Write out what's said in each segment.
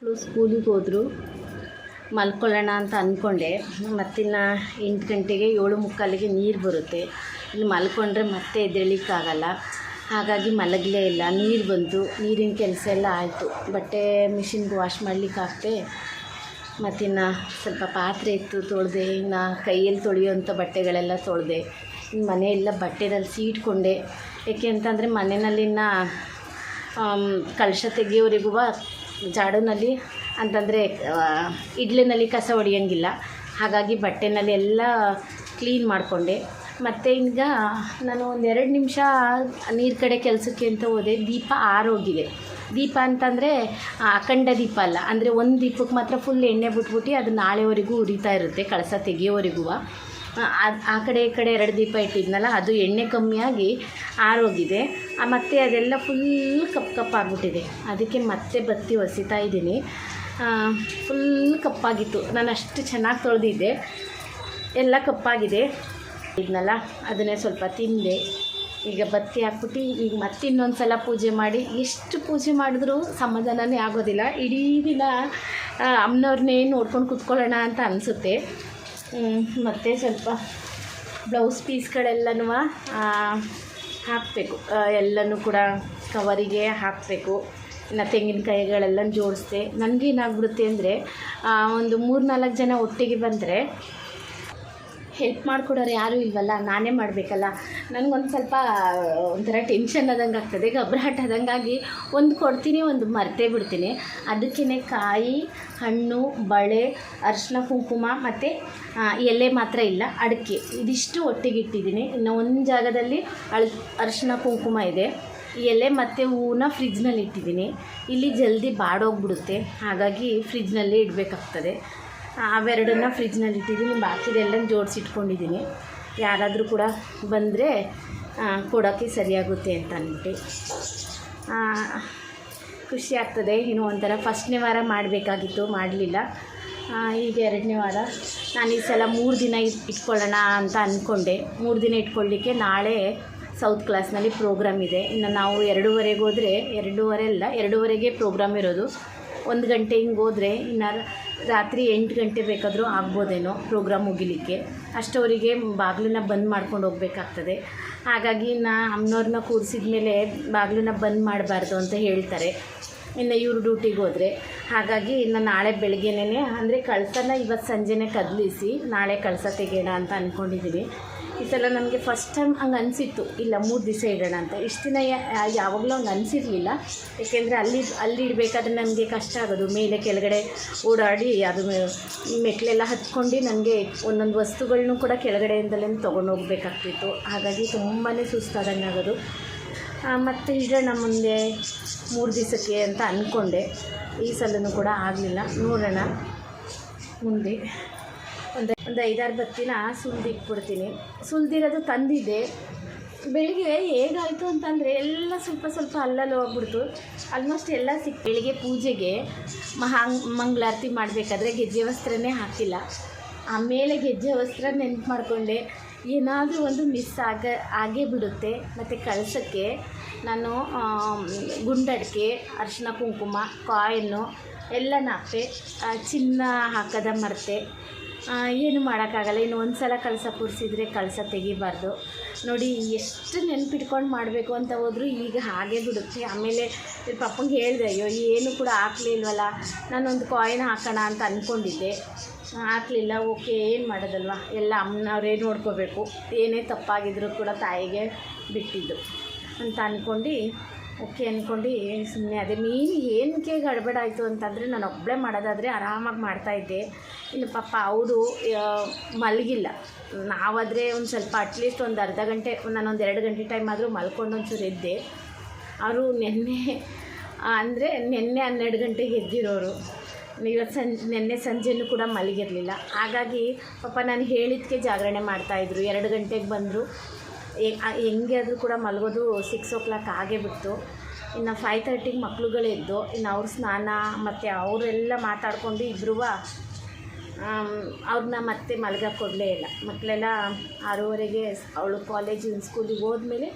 ಮಕ್ಕಳು ಸ್ಕೂಲಿಗೆ ಹೋದರು. ಮಲ್ಕೊಳ್ಳೋಣ ಅಂತ ಅಂದ್ಕೊಂಡೆ ಮತ್ತಿನ್ನು ಎಂಟು ಗಂಟೆಗೆ ಏಳು ಮುಕ್ಕಾಲಿಗೆ ನೀರು ಬರುತ್ತೆ. ಇಲ್ಲಿ ಮಲ್ಕೊಂಡ್ರೆ ಮತ್ತೆ ಎದ್ದೇಳಿಕ್ಕಾಗಲ್ಲ. ಹಾಗಾಗಿ ಮಲಗಲೇ ಇಲ್ಲ. ನೀರು ಬಂತು. ನೀರಿನ ಕೆಲಸ ಎಲ್ಲ ಆಯಿತು. ಬಟ್ಟೆ ಮಿಷಿನ್ಗೆ ವಾಶ್ ಮಾಡ್ಲಿಕ್ಕೆ ಹಾಕ್ದೆ ಮತ್ತಿನ್ನು ಸ್ವಲ್ಪ ಪಾತ್ರೆ ಇತ್ತು ತೊಳೆದೆ. ಇನ್ನು ಕೈಯಲ್ಲಿ ತೊಳೆಯುವಂಥ ಬಟ್ಟೆಗಳೆಲ್ಲ ತೊಳೆದೆ. ಮನೆಯೆಲ್ಲ ಬಟ್ಟೆನಲ್ಲಿ ಸೀಟ್ಕೊಂಡೆ ಏಕೆ ಅಂತಂದರೆ ಮನೆಯಲ್ಲಿನ ಕಳಶ ತೆಗಿಯೋವರೆಗೂ ಜಾಡುನಲ್ಲಿ ಅಂತಂದರೆ ಇಡ್ಲಿನಲ್ಲಿ ಕಸ ಹೊಡಿಯೋಂಗಿಲ್ಲ ಹಾಗಾಗಿ ಬಟ್ಟೆನಲ್ಲಿ ಎಲ್ಲ ಕ್ಲೀನ್ ಮಾಡಿಕೊಂಡೆ. ಮತ್ತು ಈಗ ನಾನು ಒಂದು ಎರಡು ನಿಮಿಷ ನೀರು ಕಡೆ ಕೆಲಸಕ್ಕೆ ಅಂತ ಹೋದೆ. ದೀಪ ಆರೋಗಿದೆ ದೀಪ ಅಂತಂದರೆ ಅಖಂಡ ದೀಪ ಅಲ್ಲ. ಅಂದರೆ ಒಂದು ದೀಪಕ್ಕೆ ಮಾತ್ರ ಫುಲ್ ಎಣ್ಣೆ ಬಿಟ್ಬಿಟ್ಟು ಅದು ನಾಳೆವರೆಗೂ ಉರಿತಾ ಇರುತ್ತೆ. ಕಳಸ ತೆಗಿಯೋವರೆಗೂ. ಆ ಕಡೆ ಈ ಕಡೆ ಎರಡು ದೀಪ ಇಟ್ಟಿದ್ನಲ್ಲ, ಅದು ಎಣ್ಣೆ ಕಮ್ಮಿಯಾಗಿ ಆರೋಗಿದೆ. ಮತ್ತು ಅದೆಲ್ಲ ಫುಲ್ ಕಪ್ಪು ಕಪ್ಪಾಗ್ಬಿಟ್ಟಿದೆ ಅದಕ್ಕೆ ಮತ್ತೆ ಬತ್ತಿ ಒಸಿತಾ ಇದ್ದೀನಿ. ಫುಲ್ ಕಪ್ಪಾಗಿತ್ತು. ನಾನು ಅಷ್ಟು ಚೆನ್ನಾಗಿ ತೊಳೆದಿದ್ದೆ. ಎಲ್ಲ ಕಪ್ಪಾಗಿದೆ. ಇದನ್ನಲ್ಲ ಅದನ್ನೇ ಸ್ವಲ್ಪ ತಿಂದೆ. ಈಗ ಬತ್ತಿ ಹಾಕ್ಬಿಟ್ಟು ಈಗ ಮತ್ತೆ ಇನ್ನೊಂದು ಸಲ ಪೂಜೆ ಮಾಡಿ. ಎಷ್ಟು ಪೂಜೆ ಮಾಡಿದ್ರೂ ಸಮಾಧಾನನೇ ಆಗೋದಿಲ್ಲ. ಇಡೀ ದಿನ ಅಮ್ಮನವ್ರನ್ನೇ ನೋಡ್ಕೊಂಡು ಕುತ್ಕೊಳ್ಳೋಣ ಅಂತ ಅನಿಸುತ್ತೆ. ಮತ್ತು ಸ್ವಲ್ಪ ಬ್ಲೌಸ್ ಪೀಸ್ಗಳೆಲ್ಲನೂ ಹಾಕಬೇಕು. ಎಲ್ಲನೂ ಕೂಡ ಕವರಿಗೆ ಹಾಕಬೇಕು. ಇನ್ನು ತೆಂಗಿನಕಾಯಿಗಳೆಲ್ಲ ಜೋಡಿಸ್ದೆ. ನನಗೇನಾಗ್ಬಿಡುತ್ತೆ ಅಂದರೆ ಒಂದು ಮೂರು ನಾಲ್ಕು ಜನ ಒಟ್ಟಿಗೆ ಬಂದರೆ ಹೆಲ್ಪ್ ಮಾಡಿಕೊಡೋರು ಯಾರೂ ಇಲ್ವಲ್ಲ? ನಾನೇ ಮಾಡಬೇಕಲ್ಲ? ನನಗೊಂದು ಸ್ವಲ್ಪ, ಒಂಥರ ಟೆನ್ಷನ್ ಆದಂಗೆ ಆಗ್ತದೆ. ಗಬ್ರಾಟ್ ಆದಂಗಾಗಿ ಒಂದು ಕೊಡ್ತೀನಿ, ಒಂದು ಮರ್ತೇ ಬಿಡ್ತೀನಿ. ಅದಕ್ಕೇ ಕಾಯಿ, ಹಣ್ಣು, ಬಳೆ ಅರಿಶಿನ ಕುಂಕುಮ ಮತ್ತು ಎಲೆ ಮಾತ್ರ ಇಲ್ಲ, ಅಡಿಕೆ. ಇದಿಷ್ಟು ಒಟ್ಟಿಗೆ ಇಟ್ಟಿದ್ದೀನಿ. ಇನ್ನು ಒಂದು ಜಾಗದಲ್ಲಿ ಅಳ್ ಅರಿಶಿನ ಕುಂಕುಮ ಇದೆ. ಎಲೆ ಮತ್ತು ಹೂವನ್ನ ಫ್ರಿಜ್ನಲ್ಲಿ ಇಟ್ಟಿದ್ದೀನಿ. ಇಲ್ಲಿ ಜಲ್ದಿ ಬಾಡೋಗ್ಬಿಡುತ್ತೆ. ಹಾಗಾಗಿ ಫ್ರಿಜ್ನಲ್ಲೇ ಇಡಬೇಕಾಗ್ತದೆ. ಅವೆರಡನ್ನ ಫ್ರಿಜ್ನಲ್ಲಿ ಇಟ್ಟಿದ್ದೀನಿ ಬಾಕಿದೆಲ್ಲ ಜೋಡಿಸಿಟ್ಕೊಂಡಿದ್ದೀನಿ. ಯಾರಾದರೂ ಕೂಡ ಬಂದರೆ ಕೊಡೋಕ್ಕೆ ಸರಿಯಾಗುತ್ತೆ ಅಂತ ಅಂದ್ಬಿಟ್ಟು. ಖುಷಿ ಆಗ್ತದೆ. ಇನ್ನು ಒಂಥರ ಫಸ್ಟ್ನೇ ವಾರ ಮಾಡಬೇಕಾಗಿತ್ತು, ಮಾಡಲಿಲ್ಲ. ಈಗ ಎರಡನೇ ವಾರ. ನಾನು ಈ ಸಲ ಮೂರು ದಿನ ಇಟ್, ಇಟ್ಕೊಳ್ಳೋಣ ಅಂತ ಅಂದ್ಕೊಂಡೆ. ಮೂರು ದಿನ ಇಟ್ಕೊಳ್ಳಿಕ್ಕೆ ನಾಳೆ ಸೌತ್ ಕ್ಲಾಸ್ನಲ್ಲಿ ಪ್ರೋಗ್ರಾಮ್ ಇದೆ. ಇನ್ನು ನಾವು ಎರಡೂವರೆಗೆ ಹೋದರೆ, ಎರಡೂವರೆ ಅಲ್ಲ, ಎರಡೂವರೆಗೆ ಪ್ರೋಗ್ರಾಮ್ ಇರೋದು. ಒಂದು ಗಂಟೆ ಹಿಂಗೆ ಹೋದರೆ ಇನ್ನು ರಾತ್ರಿ ಎಂಟು ಗಂಟೆ ಬೇಕಾದರೂ ಆಗ್ಬೋದೇನೋ ಪ್ರೋಗ್ರಾಮ್ ಮುಗಿಲಿಕ್ಕೆ. ಅಷ್ಟವರಿಗೆ ಬಾಗಿಲನ್ನ ಬಂದ್ ಮಾಡ್ಕೊಂಡು ಹೋಗ್ಬೇಕಾಗ್ತದೆ. ಹಾಗಾಗಿ ನಾ ಅಮ್ಮನವ್ರನ್ನ ಕೂರಿಸಿದ ಮೇಲೆ ಬಾಗಿಲನ್ನ ಬಂದ್ ಮಾಡಬಾರ್ದು ಅಂತ ಹೇಳ್ತಾರೆ. ಇನ್ನು ಇವರು ಡ್ಯೂಟಿಗೆ ಹೋದರೆ. ಹಾಗಾಗಿ ಇನ್ನು ನಾಳೆ ಬೆಳಗ್ಗೆನೇ ಅಂದರೆ ಕಳಸನ ಇವತ್ತು ಸಂಜೆನೇ ಕದಲಿಸಿ, ನಾಳೆ ಕಳಸ ತೆಗೆಯೋಣ ಅಂತ ಅಂದ್ಕೊಂಡಿದ್ದೀನಿ ಈ ಸಲ ನಮಗೆ ಫಸ್ಟ್ ಟೈಮ್ ಹಂಗೆ ಅನಿಸಿತ್ತು. ಇಲ್ಲ, ಮೂರು ದಿವಸ ಇಡೋಣ ಅಂತ. ಇಷ್ಟು ದಿನ ಯಾವಾಗಲೂ ಹಂಗೆ ಅನಿಸಿರ್ಲಿಲ್ಲ. ಏಕೆಂದರೆ ಅಲ್ಲಿ ಅಲ್ಲಿ ಇಡಬೇಕಾದ್ರೆ ನನಗೆ ಕಷ್ಟ ಆಗೋದು. ಮೇಲೆ ಕೆಳಗಡೆ ಓಡಾಡಿ ಅದು ಮೆಟ್ಲೆಲ್ಲ ಹತ್ಕೊಂಡು ನನಗೆ ಒಂದೊಂದು ವಸ್ತುಗಳನ್ನೂ ಕೂಡ ಕೆಳಗಡೆಯಿಂದಲೇ ತೊಗೊಂಡು ಹೋಗ್ಬೇಕಾಗ್ತಿತ್ತು. ಹಾಗಾಗಿ ತುಂಬಾ ಸುಸ್ತಾದಂಗೆ ಆಗೋದು ಮತ್ತು ಇಡೋಣ ಮುಂದೆ ಮೂರು ದಿವಸಕ್ಕೆ ಅಂತ ಅಂದ್ಕೊಂಡೆ ಈ ಸಲನೂ ಕೂಡ ಆಗಲಿಲ್ಲ. ನೋಡೋಣ ಮುಂದೆ. ಒಂದು ಒಂದು ಐದಾರು ಬತ್ತಿನ ಸುಲಿದಿಟ್ಬಿಡ್ತೀನಿ ಸುಲಿದಿರೋದು ತಂದಿದ್ದೆ. ಬೆಳಿಗ್ಗೆ ಹೇಗಾಯಿತು ಅಂತಂದರೆ ಎಲ್ಲ ಸ್ವಲ್ಪ ಸ್ವಲ್ಪ ಅಲ್ಲಲ್ಲಿ ಹೋಗ್ಬಿಡ್ತು. ಆಲ್ಮೋಸ್ಟ್ ಎಲ್ಲ ಸಿಕ್ ಬೆಳಿಗ್ಗೆ ಪೂಜೆಗೆ ಮಹಾ ಮಂಗಳಾರತಿ ಮಾಡಬೇಕಾದ್ರೆ ಗೆಜ್ಜೆ ವಸ್ತ್ರನೇ ಹಾಕಿಲ್ಲ. ಆಮೇಲೆ ಗೆಜ್ಜೆ ವಸ್ತ್ರ ನೆನ್ಪು ಮಾಡಿಕೊಂಡೆ. ಏನಾದರೂ ಒಂದು ಮಿಸ್ ಆಗ, ಆಗೇ ಬಿಡುತ್ತೆ. ಮತ್ತು ಕಳಸಕ್ಕೆ ನಾನು ಗುಂಡಡಿಕೆ ಅರಿಶಿನ ಕುಂಕುಮ, ಕಾಯಿನ್ನು ಎಲ್ಲ ನಾಪೆ. ಚಿನ್ನ ಹಾಕೋದ ಮರೆತೆ. ಏನು ಮಾಡೋಕ್ಕಾಗಲ್ಲ. ಇನ್ನು ಒಂದು ಸಲ ಕಳಸ ಕೂರಿಸಿದ್ರೆ ಕಳಸ ತೆಗಿಬಾರ್ದು. ನೋಡಿ, ಎಷ್ಟು ನೆನ್ಪಿಟ್ಕೊಂಡು ಮಾಡಬೇಕು ಅಂತ ಹೋದರೂ ಈಗ ಹಾಗೆ ಬಿಡುತ್ತೆ. ಆಮೇಲೆ ಪಪ್ಪಂಗೆ ಹೇಳಿದೆ, ಅಯ್ಯೋ, ಏನು ಕೂಡ ಹಾಕ್ಲಿಲ್ವಲ್ಲ ನಾನೊಂದು ಕಾಯಿನ್ ಹಾಕೋಣ ಅಂತ ಅಂದ್ಕೊಂಡಿದ್ದೆ ಹಾಕಲಿಲ್ಲ. ಓಕೆ, ಏನು ಮಾಡೋದಲ್ವ? ಎಲ್ಲ ಅಮ್ಮನವರೇ ನೋಡ್ಕೋಬೇಕು. ಏನೇ ತಪ್ಪಾಗಿದ್ರೂ ಕೂಡ ತಾಯಿಗೆ ಬಿಟ್ಟಿದ್ದು ಅಂತ ಅಂದ್ಕೊಂಡು ಓಕೆ ಅಂದ್ಕೊಂಡು ಸುಮ್ಮನೆ ಅದೇ ಮೀನು ಏನಕ್ಕೆ ಗಡಬಡ ಆಯಿತು ಅಂತಂದರೆ ನಾನು ಒಬ್ಬಳೇ ಮಾಡೋದಾದರೆ ಆರಾಮಾಗಿ ಮಾಡ್ತಾಯಿದ್ದೆ ಇನ್ನು ಪಾಪ ಅವರು ಮಲಗಿಲ್ಲ. ನಾವಾದರೆ ಒಂದು ಸ್ವಲ್ಪ ಅಟ್ಲೀಸ್ಟ್ ಒಂದು ಅರ್ಧ ಗಂಟೆ ನಾನೊಂದು ಎರಡು ಗಂಟೆ ಟೈಮ್ ಆದರೂ ಮಲ್ಕೊಂಡು ಒಂಚೂರು ಎದ್ದೆ ಅವರು ನಿನ್ನೆ, ಅಂದರೆ ನಿನ್ನೆ ಹನ್ನೆರಡು ಗಂಟೆಗೆ ಎದ್ದಿರೋರು. ಇವತ್ತು ಸಂ ನಿನ್ನೆ ಸಂಜೆನೂ ಕೂಡ ಮಲಗಿರಲಿಲ್ಲ. ಹಾಗಾಗಿ ಪಾಪ ನಾನು ಹೇಳಿದ್ದಕ್ಕೆ ಜಾಗರಣೆ ಮಾಡ್ತಾಯಿದ್ರು ಎರಡು ಗಂಟೆಗೆ ಬಂದರು. ಹೆಂಗೆ ಆದರೂ ಕೂಡ ಮಲಗೋದು ಸಿಕ್ಸ್ ಓ ಕ್ಲಾಕ್ ಆಗೇ ಬಿಡ್ತು ಇನ್ನು ಫೈವ್ ತರ್ಟಿಗೆ ಮಕ್ಳುಗಳು ಇದ್ದು, ಇನ್ನು ಅವ್ರ ಸ್ನಾನ ಮತ್ತು ಅವರೆಲ್ಲ ಮಾತಾಡಿಕೊಂಡು ಇಬ್ಬರೂ ಅವ್ರನ್ನ ಮತ್ತೆ ಮಲ್ಗಕ್ಕೆ ಕೊಡಲೇ ಇಲ್ಲ. ಮಕ್ಕಳೆಲ್ಲ ಆರೂವರೆಗೆ ಅವಳು ಕಾಲೇಜಿನ ಸ್ಕೂಲಿಗೆ ಹೋದ್ಮೇಲೆ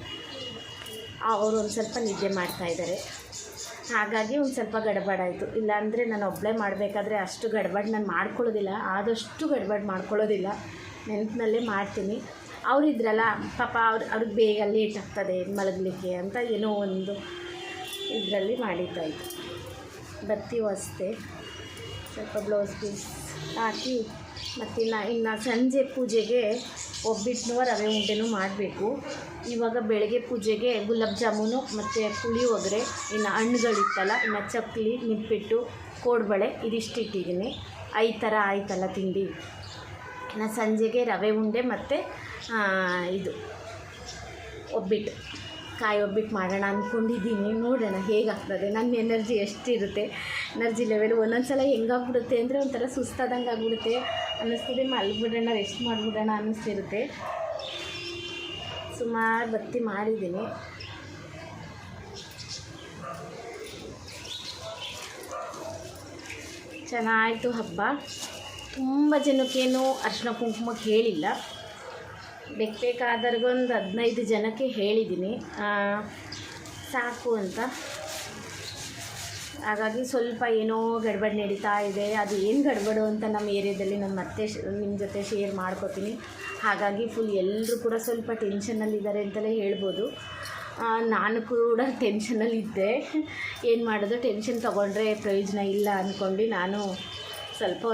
ಅವರು ಒಂದು ಸ್ವಲ್ಪ ನಿದ್ದೆ ಮಾಡ್ತಾಯಿದ್ದಾರೆ ಹಾಗಾಗಿ ಒಂದು ಸ್ವಲ್ಪ ಗಡಬಡಾಯಿತು ಇಲ್ಲಾಂದರೆ ನಾನು ಒಬ್ಬಳೇ ಮಾಡಬೇಕಾದ್ರೆ ಅಷ್ಟು ಗಡಬಡ್ ನಾನು ಮಾಡ್ಕೊಳ್ಳೋದಿಲ್ಲ. ಆದಷ್ಟು ಗಡಬಡ್ ಮಾಡ್ಕೊಳ್ಳೋದಿಲ್ಲ. ನೆನಪಿನಲ್ಲೇ ಮಾಡ್ತೀನಿ. ಅವರಿದ್ರಲ್ಲ, ಪಾಪ ಅವ್ರು, ಅವ್ರಿಗೆ ಬೇಗ ಲೇಟ್ ಆಗ್ತದೆ ಮಲಗಲಿಕ್ಕೆ ಅಂತ ಏನೋ ಒಂದು ಇದರಲ್ಲಿ ಮಾಡಿದ್ದಾಯಿತು ಬತ್ತಿ ಅಷ್ಟೇ ಸ್ವಲ್ಪ ಬ್ಲೌಸ್ ಪೀಸ್ ಹಾಕಿ, ಮತ್ತು ಇನ್ನು ಸಂಜೆ ಪೂಜೆಗೆ ಒಬ್ಬಿಟ್ಟನೂ ರವೆ ಉಂಡೆನೂ ಮಾಡಬೇಕು. ಇವಾಗ ಬೆಳಗ್ಗೆ ಪೂಜೆಗೆ ಗುಲಾಬ್ ಜಾಮೂನು ಮತ್ತು ಪುಳಿಯೋಗರೆ ಇನ್ನು ಹಣ್ಣುಗಳಿತ್ತಲ್ಲ, ಇನ್ನು ಚಕ್ಕಲಿ ನಿಪ್ಪಿಟ್ಟು ಕೋಡ್ಬಳೆ ಇದಿಷ್ಟು ಇಟ್ಟಿದ್ದೀನಿ. ಐದು ಥರ ಆಯ್ತಲ್ಲ ತಿಂಡಿ. ಇನ್ನು ಸಂಜೆಗೆ ರವೆ ಉಂಡೆ ಮತ್ತು ಇದು ಒಬ್ಬಿಟ್ಟು, ಕಾಯಿ ಒಬ್ಬಿಟ್ಟು ಮಾಡೋಣ ಅಂದ್ಕೊಂಡಿದ್ದೀನಿ ನೋಡೋಣ ಹೇಗಾಗ್ತದೆ. ನನ್ನ ಎನರ್ಜಿ ಎಷ್ಟಿರುತ್ತೆ. ಎನರ್ಜಿ ಲೆವೆಲ್ ಒಂದೊಂದು ಸಲ ಹೆಂಗಾಗ್ಬಿಡುತ್ತೆ ಅಂದರೆ ಒಂಥರ ಸುಸ್ತಾದಂಗೆ ಆಗ್ಬಿಡುತ್ತೆ. ಅನ್ನಿಸ್ತದೆ, ಮಲ್ಬಿಡೋಣ ರೆಸ್ಟ್ ಮಾಡಿಬಿಡೋಣ ಅನ್ನಿಸ್ತಿರುತ್ತೆ. ಸುಮಾರು ಬತ್ತಿ ಮಾಡಿದ್ದೀನಿ. ಚೆನ್ನಾಯಿತು ಹಬ್ಬ. ತುಂಬ ಜನಕ್ಕೇನು ಅರ್ಶಿನ ಕುಂಕುಮಕ್ಕೆ ಹೇಳಿಲ್ಲ ಬೇಕಾದವ್ರಿಗೊಂದು ಹದಿನೈದು ಜನಕ್ಕೆ ಹೇಳಿದ್ದೀನಿ. ಸಾಕು ಅಂತ. ಹಾಗಾಗಿ ಸ್ವಲ್ಪ ಏನೋ ಗಡ್ಬಡ್ ನಡೀತಾ ಇದೆ. ಅದು ಏನು ಗಡ್ಬಡು ಅಂತ ನಮ್ಮ ಏರಿಯಾದಲ್ಲಿ ನಾನು ಮತ್ತೆ ನಿಮ್ಮ ಜೊತೆ ಶೇರ್ ಮಾಡ್ಕೋತೀನಿ. ಹಾಗಾಗಿ ಫುಲ್ ಎಲ್ಲರೂ ಕೂಡ ಸ್ವಲ್ಪ ಟೆನ್ಷನ್ನಲ್ಲಿದ್ದಾರೆ ಅಂತಲೇ ಹೇಳ್ಬೋದು. ನಾನು ಕೂಡ ಟೆನ್ಷನಲ್ಲಿದ್ದೆ ಏನು ಮಾಡೋದು? ಟೆನ್ಷನ್ ತೊಗೊಂಡ್ರೆ ಪ್ರಯೋಜನ ಇಲ್ಲ ಅಂದ್ಕೊಂಡು ನಾನು ಸ್ವಲ್ಪ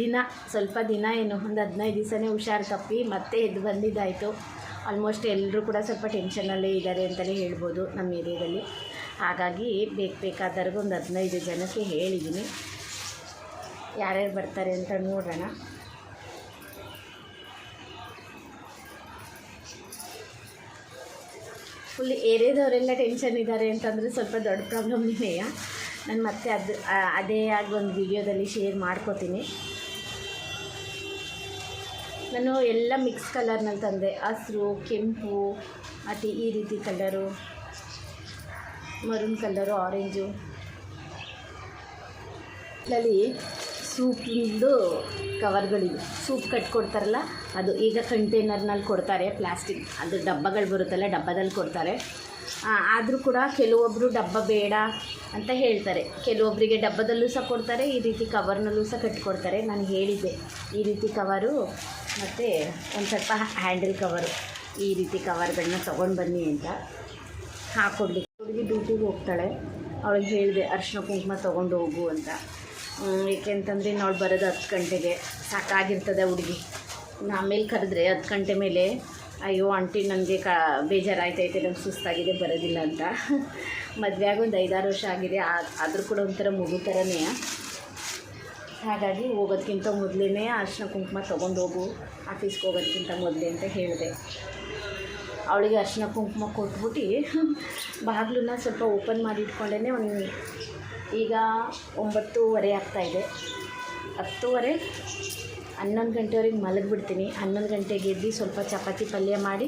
ದಿನ ಸ್ವಲ್ಪ ದಿನ ಏನು, ಒಂದು ಹದಿನೈದು ದಿವಸನೇ ಹುಷಾರು ತಪ್ಪಿ ಮತ್ತೆ ಎದ್ದು ಬಂದಿದ್ದಾಯಿತು. ಆಲ್ಮೋಸ್ಟ್ ಎಲ್ಲರೂ ಕೂಡ ಸ್ವಲ್ಪ ಟೆನ್ಷನಲ್ಲೇ ಇದ್ದಾರೆ ಅಂತಲೇ ಹೇಳ್ಬೋದು ನಮ್ಮ ಏರಿಯಾದಲ್ಲಿ. ಹಾಗಾಗಿ ಬೇಕು ಬೇಕಾದವ್ರಿಗೆ ಒಂದು ಹದಿನೈದು ಜನಕ್ಕೆ ಹೇಳಿದ್ದೀನಿ. ಯಾರ್ಯಾರು ಬರ್ತಾರೆ ಅಂತ ನೋಡೋಣ. ಫುಲ್ ಏರಿಯಾದವರೆಲ್ಲ ಟೆನ್ಷನ್ ಇದ್ದಾರೆ ಅಂತಂದರೆ ಸ್ವಲ್ಪ ದೊಡ್ಡ ಪ್ರಾಬ್ಲಮ್ನೇ ನಾನು ಮತ್ತೆ ಅದು ಅದೇ ಆಗಿ ಒಂದು ವಿಡಿಯೋದಲ್ಲಿ ಶೇರ್ ಮಾಡ್ಕೋತೀನಿ. ನಾನು ಎಲ್ಲ ಮಿಕ್ಸ್ ಕಲರ್ನಲ್ಲಿ ತಂದೆ, ಹಸಿರು, ಕೆಂಪು, ಮತ್ತು ಈ ರೀತಿ ಕಲರು, ಮರೂನ್ ಕಲರು ಆರೆಂಜು ಅಲ್ಲಿ ಸೂಪಿಂದು ಕವರ್ಗಳಿವೆ. ಸೂಪ್ ಕಟ್ಕೊಡ್ತಾರಲ್ಲ ಅದು ಈಗ ಕಂಟೈನರ್ನಲ್ಲಿ ಕೊಡ್ತಾರೆ ಪ್ಲಾಸ್ಟಿಕ್ ಅದು ಡಬ್ಬಗಳು ಬರುತ್ತಲ್ಲ, ಡಬ್ಬದಲ್ಲಿ ಕೊಡ್ತಾರೆ. ಆದರೂ ಕೂಡ ಕೆಲವೊಬ್ಬರು ಡಬ್ಬ ಬೇಡ ಅಂತ ಹೇಳ್ತಾರೆ. ಕೆಲವೊಬ್ಬರಿಗೆ ಡಬ್ಬದಲ್ಲೂ ಸಹ ಕೊಡ್ತಾರೆ, ಈ ರೀತಿ ಕವರ್ನಲ್ಲೂ ಸಹ ಕಟ್ಕೊಡ್ತಾರೆ ನಾನು ಹೇಳಿದ್ದೆ, ಈ ರೀತಿ ಕವರು ಮತ್ತು ಒಂದು ಸ್ವಲ್ಪ ಹ್ಯಾಂಡಲ್ ಕವರು, ಈ ರೀತಿ ಕವರ್ಗಳನ್ನ ತೊಗೊಂಡು ಬನ್ನಿ ಅಂತ ಹಾಕ್ಕೊಡ್ಲಿಕ್ಕೆ ಹುಡುಗಿ ಡ್ಯೂಟಿಗೆ ಹೋಗ್ತಾಳೆ. ಅವಳಿಗೆ ಹೇಳಿದೆ ಅರ್ಶಿನ ಕುಂಕುಮ ತೊಗೊಂಡು ಹೋಗು ಅಂತ. ಏಕೆಂತಂದರೆ ಅವಳು ಬರೋದು ಹತ್ತು ಗಂಟೆಗೆ ಸಾಕಾಗಿರ್ತದೆ ಹುಡುಗಿ. ಆಮೇಲೆ ಕರೆದ್ರೆ ಹತ್ತು ಗಂಟೆ ಮೇಲೆ ಅಯ್ಯೋ, ಆಂಟಿ, ನನಗೆ ಕ, ಬೇಜಾರಾಯ್ತೈತೆ, ನಂಗೆ ಸುಸ್ತಾಗಿದೆ, ಬರೋದಿಲ್ಲ ಅಂತ. ಮದುವೆ ಆಗಿ ಒಂದು ಐದಾರು ವರ್ಷ ಆಗಿದೆ ಆದರೂ ಕೂಡ ಒಂಥರ ಮಗು ಥರನೇ ಹಾಗಾಗಿ ಹೋಗೋದಕ್ಕಿಂತ ಮೊದಲೇ ಅರ್ಶಿನ ಕುಂಕುಮ ತೊಗೊಂಡು ಹೋಗು, ಆಫೀಸ್ಗೆ ಹೋಗೋದಕ್ಕಿಂತ ಮೊದಲೇ ಅಂತ ಹೇಳಿದೆ. ಅವಳಿಗೆ ಅರ್ಶಿನ ಕುಂಕುಮ ಕೊಟ್ಬಿಟ್ಟು ಬಾಗಿಲನ್ನ ಸ್ವಲ್ಪ ಓಪನ್ ಮಾಡಿ ಇಟ್ಕೊಂಡೇ ಒಂದು ಈಗ ಒಂಬತ್ತೂವರೆ ಆಗ್ತಾಯಿದೆ ಹತ್ತುವರೆ? ಹನ್ನೊಂದು ಗಂಟೆವರೆಗೆ ಮಲಗಿಬಿಡ್ತೀನಿ. ಹನ್ನೊಂದು ಗಂಟೆಗೆ ಎದ್ದು ಸ್ವಲ್ಪ ಚಪಾತಿ ಪಲ್ಯ ಮಾಡಿ,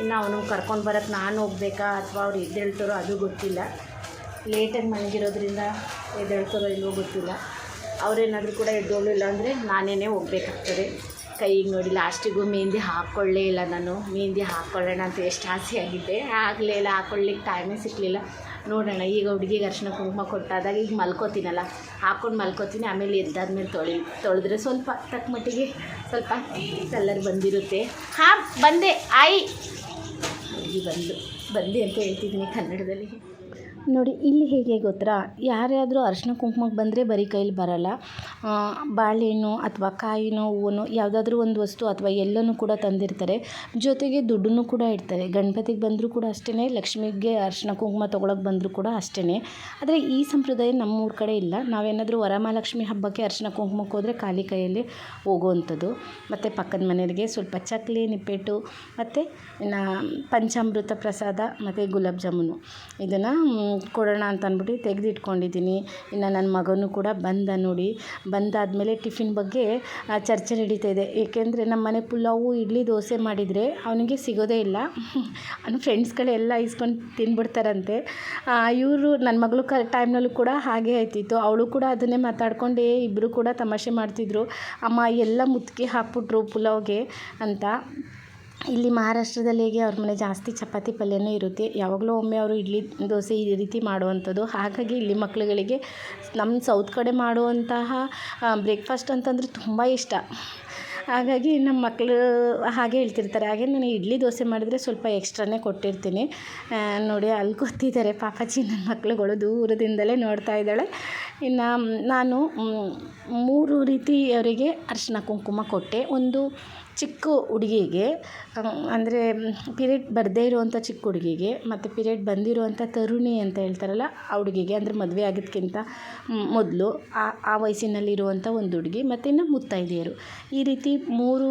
ಇನ್ನು ಅವನು ಕರ್ಕೊಂಡು ಬರೋಕ್ಕೆ ನಾನು ಹೋಗ್ಬೇಕಾ ಅಥವಾ ಅವ್ರು ಎದ್ದೇಳ್ತಾರೋ ಅದು ಗೊತ್ತಿಲ್ಲ. ಲೇಟಾಗಿ ಮಲಗಿರೋದ್ರಿಂದ ಎದ್ದೇಳ್ತಾರೋ ಇಲ್ವೋ ಗೊತ್ತಿಲ್ಲ. ಅವರೇನಾದರೂ ಕೂಡ ಎದ್ದೋಳಿಲ್ಲ ಅಂದರೆ ನಾನೇನೇ ಹೋಗ್ಬೇಕಾಗ್ತದೆ. ಕೈಗೆ ನೋಡಿ, ಲಾಸ್ಟಿಗೂ ಮೆಹಂದಿ ಹಾಕ್ಕೊಳ್ಳೇ ಇಲ್ಲ ನಾನು. ಮೆಹಂದಿ ಹಾಕ್ಕೊಳ್ಳೋಣ ಅಂತ ಎಷ್ಟು ಆಸೆ ಆಗಿದ್ದೆ ಆಗಲೇ ಇಲ್ಲ ಹಾಕ್ಕೊಳ್ಳಿಕ್ಕೆ ಟೈಮೇ ಸಿಕ್ಕಲಿಲ್ಲ ನೋಡೋಣ, ಈಗ ಹುಡುಗಿಗೆ ಅರ್ಶಿನ ಕುಂಕುಮ ಕೊಟ್ಟಾದಾಗ ಈಗ ಮಲ್ಕೋತೀನಲ್ಲ, ಹಾಕ್ಕೊಂಡು ಮಲ್ಕೋತೀನಿ, ಆಮೇಲೆ ಎದ್ದಾದ್ಮೇಲೆ ತೊಳಿ, ತೊಳೆದ್ರೆ ಸ್ವಲ್ಪ ತಕ್ಕ ಮಟ್ಟಿಗೆ ಸ್ವಲ್ಪ ಕಲ್ಲರ್ ಬಂದಿರುತ್ತೆ. ಹಾಂ, ಬಂದೆ, ಆಯಿ. ಹುಡುಗಿ ಬಂದು, ಬಂದೆ ಅಂತ ಹೇಳ್ತಿದ್ದೀನಿ ಕನ್ನಡದಲ್ಲಿ. ನೋಡಿ, ಇಲ್ಲಿ ಹೇಗೆ ಗೊತ್ತಾ? ಯಾರ್ಯಾದರೂ ಅರಿಶಿನ ಕುಂಕುಮಕ್ಕೆ ಬಂದರೆ ಬರೀ ಕೈಲಿ ಬರಲ್ಲ. ಬಾಳೆಹಣ್ಣು ಅಥವಾ ಕಾಯಿನೋ, ಹೂವನೋ ಯಾವುದಾದ್ರೂ ಒಂದು ವಸ್ತು ಅಥವಾ ಎಲ್ಲನೂ ಕೂಡ ತಂದಿರ್ತಾರೆ. ಜೊತೆಗೆ ದುಡ್ಡನ್ನು ಕೂಡ ಇಡ್ತಾರೆ. ಗಣಪತಿಗೆ ಬಂದರೂ ಕೂಡ ಅಷ್ಟೇ ಲಕ್ಷ್ಮಿಗೆ ಅರಿಶಿನ ಕುಂಕುಮ ತೊಗೊಳಕ್ಕೆ ಬಂದರೂ ಕೂಡ ಅಷ್ಟೇ ಆದರೆ ಈ ಸಂಪ್ರದಾಯ ನಮ್ಮೂರ ಕಡೆ ಇಲ್ಲ. ನಾವೇನಾದರೂ ವರಮಹಾಲಕ್ಷ್ಮಿ ಹಬ್ಬಕ್ಕೆ ಅರಿಶಿನ ಕುಂಕುಮಕ್ಕೆ ಹೋದರೆ ಖಾಲಿ ಕೈಯಲ್ಲಿ ಹೋಗುವಂಥದ್ದು. ಮತ್ತು ಪಕ್ಕದ ಮನೆಯವರಿಗೆ ಸ್ವಲ್ಪ ಚಕ್ಲಿ, ನಿಪ್ಪೆಟ್ಟು, ಮತ್ತು ಪಂಚಾಮೃತ ಪ್ರಸಾದ, ಮತ್ತು ಗುಲಾಬ್ ಜಾಮೂನು. ಇದನ್ನು ಕೊಡೋಣ ಅಂತ ಅಂದ್ಬಿಟ್ಟು ತೆಗೆದಿಟ್ಕೊಂಡಿದ್ದೀನಿ. ಇನ್ನು ನನ್ನ ಮಗನೂ ಕೂಡ ಬಂದ ನೋಡಿ. ಬಂದಾದಮೇಲೆ ಟಿಫಿನ್ ಬಗ್ಗೆ ಚರ್ಚೆ ನಡೀತಾ ಇದೆ. ಏಕೆಂದರೆ ನಮ್ಮ ಮನೆ ಪುಲಾವು ಇಡ್ಲಿ ದೋಸೆ ಮಾಡಿದರೆ ಅವನಿಗೆ ಸಿಗೋದೇ ಇಲ್ಲ. ಅವನು ಫ್ರೆಂಡ್ಸ್ಗಳೆಲ್ಲ ಇಸ್ಕೊಂಡು ತಿನ್ಬಿಡ್ತಾರಂತೆ. ಇವರು ನನ್ನ ಮಗಳು ಕ ಟೈಮ್ನಲ್ಲೂ ಕೂಡ ಹಾಗೆ ಆಯ್ತಿತ್ತು. ಅವಳು ಕೂಡ ಅದನ್ನೇ ಮಾತಾಡ್ಕೊಂಡೇ ಇಬ್ಬರು ಕೂಡ ತಮಾಷೆ ಮಾಡ್ತಿದ್ರು. ಅಮ್ಮ, ಎಲ್ಲ ಮುತ್ತಿಗೆ ಹಾಕ್ಬಿಟ್ರು ಪುಲಾವ್ಗೆ ಅಂತ. ಇಲ್ಲಿ ಮಹಾರಾಷ್ಟ್ರದಲ್ಲಿ ಹೇಗೆ ಅವ್ರ ಮನೆ ಜಾಸ್ತಿ ಚಪಾತಿ ಪಲ್ಯವೇ ಇರುತ್ತೆ. ಯಾವಾಗಲೂ ಒಮ್ಮೆ ಅವರು ಇಡ್ಲಿ ದೋಸೆ ಈ ರೀತಿ ಮಾಡುವಂಥದ್ದು. ಹಾಗಾಗಿ ಇಲ್ಲಿ ಮಕ್ಳುಗಳಿಗೆ ನಮ್ಮ ಸೌತ್ ಕಡೆ ಮಾಡುವಂತಹ ಬ್ರೇಕ್ಫಾಸ್ಟ್ ಅಂತಂದರೆ ತುಂಬ ಇಷ್ಟ. ಹಾಗಾಗಿ ನಮ್ಮ ಮಕ್ಕಳು ಹಾಗೆ ಹೇಳ್ತಿರ್ತಾರೆ. ಹಾಗೆ ನಾನು ಇಡ್ಲಿ ದೋಸೆ ಮಾಡಿದರೆ ಸ್ವಲ್ಪ ಎಕ್ಸ್ಟ್ರಾನೇ ಕೊಟ್ಟಿರ್ತೀನಿ. ನೋಡಿ ಅಲ್ಲಿ ಕೂತಿದ್ದಾರೆ ಪಾಪಾಜಿ ನನ್ನ ಮಕ್ಳುಗಳು ದೂರದಿಂದಲೇ ನೋಡ್ತಾ ಇದ್ದಾಳೆ. ಇನ್ನು, ನಾನು ಮೂರು ರೀತಿ ಅವರಿಗೆ ಅರಿಶಿನ ಕುಂಕುಮ ಕೊಟ್ಟೆ. ಒಂದು ಚಿಕ್ಕ ಹುಡುಗಿಗೆ ಅಂದರೆ ಪಿರಿಯಡ್ ಬರದೇ ಇರುವಂಥ ಚಿಕ್ಕ ಹುಡುಗಿಗೆ ಮತ್ತು ಪಿರಿಯಡ್ ಬಂದಿರುವಂಥ ತರುಣಿ ಅಂತ ಹೇಳ್ತಾರಲ್ಲ ಆ ಹುಡುಗಿಗೆ ಅಂದರೆ ಮದುವೆ ಆಗೋದ್ಕಿಂತ ಮೊದಲು ಆ ಆ ವಯಸ್ಸಿನಲ್ಲಿರುವಂಥ ಒಂದು ಹುಡುಗಿ ಮತ್ತು ಇನ್ನು ಮುತ್ತೈದೆಯರು. ಈ ರೀತಿ ಮೂರು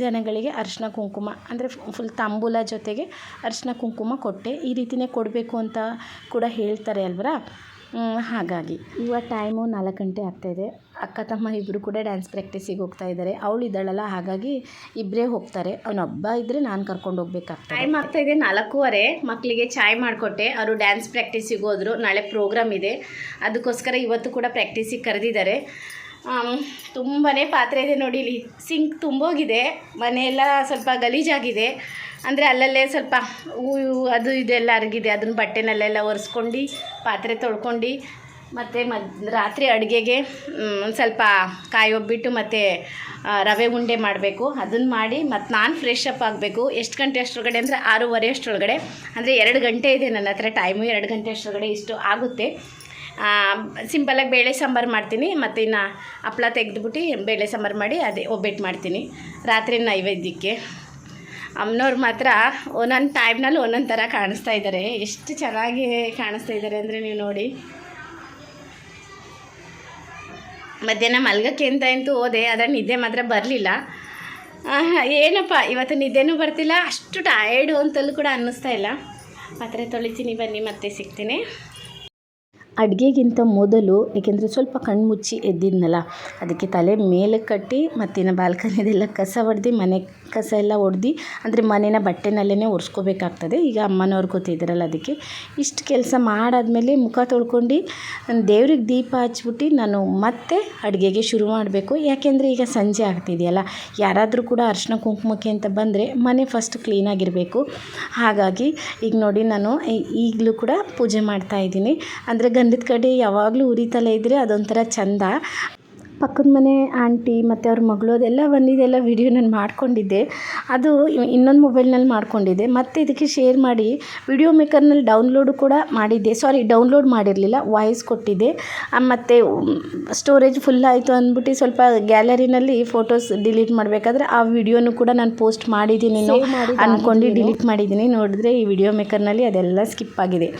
ಜನಗಳಿಗೆ ಅರಿಶಿನ ಕುಂಕುಮ ಅಂದರೆ ಫುಲ್ ತಾಂಬೂಲ ಜೊತೆಗೆ ಅರಿಶಿನ ಕುಂಕುಮ ಕೊಟ್ಟೆ. ಈ ರೀತಿಯೇ ಕೊಡಬೇಕು ಅಂತ ಕೂಡ ಹೇಳ್ತಾರೆ ಅಲ್ವರ? ಹ್ಮ್, ಹಾಗಾಗಿ. ಇವ ಟೈಮು ನಾಲ್ಕು ಗಂಟೆ ಆಗ್ತಾಯಿದೆ ಅಕ್ಕ ತಮ್ಮ ಇಬ್ಬರು ಕೂಡ ಡ್ಯಾನ್ಸ್ ಪ್ರಾಕ್ಟೀಸಿಗೆ ಹೋಗ್ತಾ ಇದ್ದಾರೆ. ಅವಳು ಇದ್ದಾಳಲ್ಲ ಹಾಗಾಗಿ ಇಬ್ಬರೇ ಹೋಗ್ತಾರೆ. ಅವನ ಹಬ್ಬ ಇದ್ದರೆ ನಾನು ಕರ್ಕೊಂಡು ಹೋಗ್ಬೇಕಾಗ್ತದೆ. ಟೈಮ್ ಆಗ್ತಾ ಇದೆ ನಾಲ್ಕೂವರೆ. ಮಕ್ಕಳಿಗೆ ಚಾಯ್ ಮಾಡಿಕೊಟ್ಟೆ. ಅವರು ಡ್ಯಾನ್ಸ್ ಪ್ರಾಕ್ಟೀಸಿಗೆ ಹೋದರು. ನಾಳೆ ಪ್ರೋಗ್ರಾಮ್ ಇದೆ. ಅದಕ್ಕೋಸ್ಕರ ಇವತ್ತು ಕೂಡ ಪ್ರಾಕ್ಟೀಸಿಗೆ ಕರೆದಿದ್ದಾರೆ. ತುಂಬಾ ಪಾತ್ರೆ ಇದೆ ನೋಡಿ ಇಲ್ಲಿ. ಸಿಂಕ್ ತುಂಬೋಗಿದೆ. ಮನೆಯೆಲ್ಲ ಸ್ವಲ್ಪ ಗಲೀಜಾಗಿದೆ. ಅಂದರೆ ಅಲ್ಲಲ್ಲೇ ಸ್ವಲ್ಪ ಹೂವು ಅದು ಇದೆಲ್ಲ ಅರಗಿದೆ. ಅದನ್ನ ಬಟ್ಟೆನಲ್ಲೆಲ್ಲ ಒರೆಸ್ಕೊಂಡು, ಪಾತ್ರೆ ತೊಳ್ಕೊಂಡು, ಮತ್ತು ಮದ್ ರಾತ್ರಿ ಅಡುಗೆಗೆ ಸ್ವಲ್ಪ ಕಾಯಿ ಒಬ್ಬಿಟ್ಟು ಮತ್ತು ರವೆ ಉಂಡೆ ಮಾಡಬೇಕು. ಅದನ್ನು ಮಾಡಿ ಮತ್ತು ನಾನು ಫ್ರೆಶ್ ಅಪ್ ಆಗಬೇಕು. ಎಷ್ಟು ಗಂಟೆ ಅಷ್ಟರೊಳಗಡೆ ಅಂದರೆ ಆರೂವರೆ ಅಷ್ಟರೊಳಗಡೆ. ಅಂದರೆ ಎರಡು ಗಂಟೆ ಇದೆ ನನ್ನ ಹತ್ರ ಟೈಮು ಎರಡು ಗಂಟೆ ಅಷ್ಟರೊಳಗಡೆ ಇಷ್ಟು ಆಗುತ್ತೆ. ಸಿಂಪಲಾಗಿ ಬೇಳೆ ಸಾಂಬಾರು ಮಾಡ್ತೀನಿ. ಮತ್ತು ಇನ್ನು ಹಪ್ಳ ತೆಗೆದ್ಬಿಟ್ಟು ಬೇಳೆ ಸಾಂಬಾರು ಮಾಡಿ ಅದೇ ಒಬ್ಬಟ್ಟು ಮಾಡ್ತೀನಿ. ರಾತ್ರಿ ನೈವೇದ್ಯಕ್ಕೆ. ಅಮ್ಮನವ್ರು ಮಾತ್ರ ಒಂದೊಂದು ಟೈಮ್ನಲ್ಲಿ ಒಂದೊಂದು ಥರ ಕಾಣಿಸ್ತಾ ಇದ್ದಾರೆ ಎಷ್ಟು ಚೆನ್ನಾಗಿ ಕಾಣಿಸ್ತಾ ಇದ್ದಾರೆ ಅಂದರೆ ನೀವು ನೋಡಿ. ಮಧ್ಯಾಹ್ನ ಮಲ್ಗಕ್ಕೆ ಅಂತ ಅಂತೂ ಹೋದೆ, ಆದರೆ ನಿದ್ದೆ ಮಾತ್ರ ಬರಲಿಲ್ಲ. ಏನಪ್ಪ, ಇವತ್ತು ನಿದ್ದೆನೂ ಬರ್ತಿಲ್ಲ, ಅಷ್ಟು ಟಯರ್ಡು ಅಂತಲೂ ಕೂಡ ಅನ್ನಿಸ್ತಾ ಇಲ್ಲ. ಪಾತ್ರೆ ತೊಳಿತೀನಿ, ಬನ್ನಿ, ಮತ್ತೆ ಸಿಗ್ತೀನಿ. ಅಡುಗೆಗಿಂತ ಮೊದಲು, ಏಕೆಂದರೆ ಸ್ವಲ್ಪ ಕಣ್ಣು ಮುಚ್ಚಿ ಎದ್ದಿದ್ನಲ್ಲ, ಅದಕ್ಕೆ ತಲೆ ಮೇಲೆ ಕಟ್ಟಿ ಮತ್ತಿನ್ನು ಬಾಲ್ಕನಿದೆಲ್ಲ ಕಸ ಹೊಡೆದು ಮನೆ ಕಸ ಎಲ್ಲ ಹೊಡ್ದು ಅಂದರೆ ಮನೇನ ಬಟ್ಟೆನಲ್ಲೇ ಒರೆಸ್ಕೋಬೇಕಾಗ್ತದೆ. ಈಗ ಅಮ್ಮನವ್ರು ಕೂತಿದ್ದಾರಲ್ಲ ಅದಕ್ಕೆ. ಇಷ್ಟು ಕೆಲಸ ಮಾಡಾದ್ಮೇಲೆ ಮುಖ ತೊಳ್ಕೊಂಡು ದೇವ್ರಿಗೆ ದೀಪ ಹಚ್ಬಿಟ್ಟು ನಾನು ಮತ್ತೆ ಅಡುಗೆಗೆ ಶುರು ಮಾಡಬೇಕು. ಯಾಕೆಂದರೆ ಈಗ ಸಂಜೆ ಆಗ್ತಿದೆಯಲ್ಲ. ಯಾರಾದರೂ ಕೂಡ ಅರ್ಶಿನ ಕುಂಕುಮಕ್ಕೆ ಅಂತ ಬಂದರೆ ಮನೆ ಫಸ್ಟ್ ಕ್ಲೀನಾಗಿರಬೇಕು ಹಾಗಾಗಿ ಈಗ ನೋಡಿ ನಾನು ಈಗಲೂ ಕೂಡ ಪೂಜೆ ಮಾಡ್ತಾ ಇದ್ದೀನಿ. ಅಂದರೆ ಗಂಧದ ಕಡೆ ಯಾವಾಗಲೂ ಉರಿತಲೇ ಇದ್ದರೆ ಅದೊಂಥರ ಚಂದ. ಪಕ್ಕದ ಮನೆ ಆಂಟಿ ಮತ್ತು ಅವ್ರ ಮಗಳು ಅದೆಲ್ಲ ಬಂದಿದ್ದೆಲ್ಲ ವಿಡಿಯೋ ನಾನು ಮಾಡ್ಕೊಂಡಿದ್ದೆ. ಅದು ಇನ್ನೊಂದು ಮೊಬೈಲ್ನಲ್ಲಿ ಮಾಡ್ಕೊಂಡಿದ್ದೆ. ಮತ್ತು ಇದಕ್ಕೆ ಶೇರ್ ಮಾಡಿ ವಿಡಿಯೋ ಮೇಕರ್ನಲ್ಲಿ ಡೌನ್ಲೋಡು ಕೂಡ ಮಾಡಿದ್ದೆ. ಸಾರಿ ಡೌನ್ಲೋಡ್ ಮಾಡಿರಲಿಲ್ಲ ವಾಯ್ಸ್ ಕೊಟ್ಟಿದ್ದೆ. ಮತ್ತು ಸ್ಟೋರೇಜ್ ಫುಲ್ ಆಯಿತು ಅಂದ್ಬಿಟ್ಟು ಸ್ವಲ್ಪ ಗ್ಯಾಲರಿನಲ್ಲಿ ಫೋಟೋಸ್ ಡಿಲೀಟ್ ಮಾಡಬೇಕಾದ್ರೆ ಆ ವಿಡಿಯೋನು ಕೂಡ ನಾನು ಪೋಸ್ಟ್ ಮಾಡಿದ್ದೀನಿ ಅಂದ್ಕೊಂಡು ಡಿಲೀಟ್ ಮಾಡಿದ್ದೀನಿ. ನೋಡಿದ್ರೆ ಈ ವಿಡಿಯೋ ಮೇಕರ್ನಲ್ಲಿ ಅದೆಲ್ಲ ಸ್ಕಿಪ್ ಆಗಿದೆ.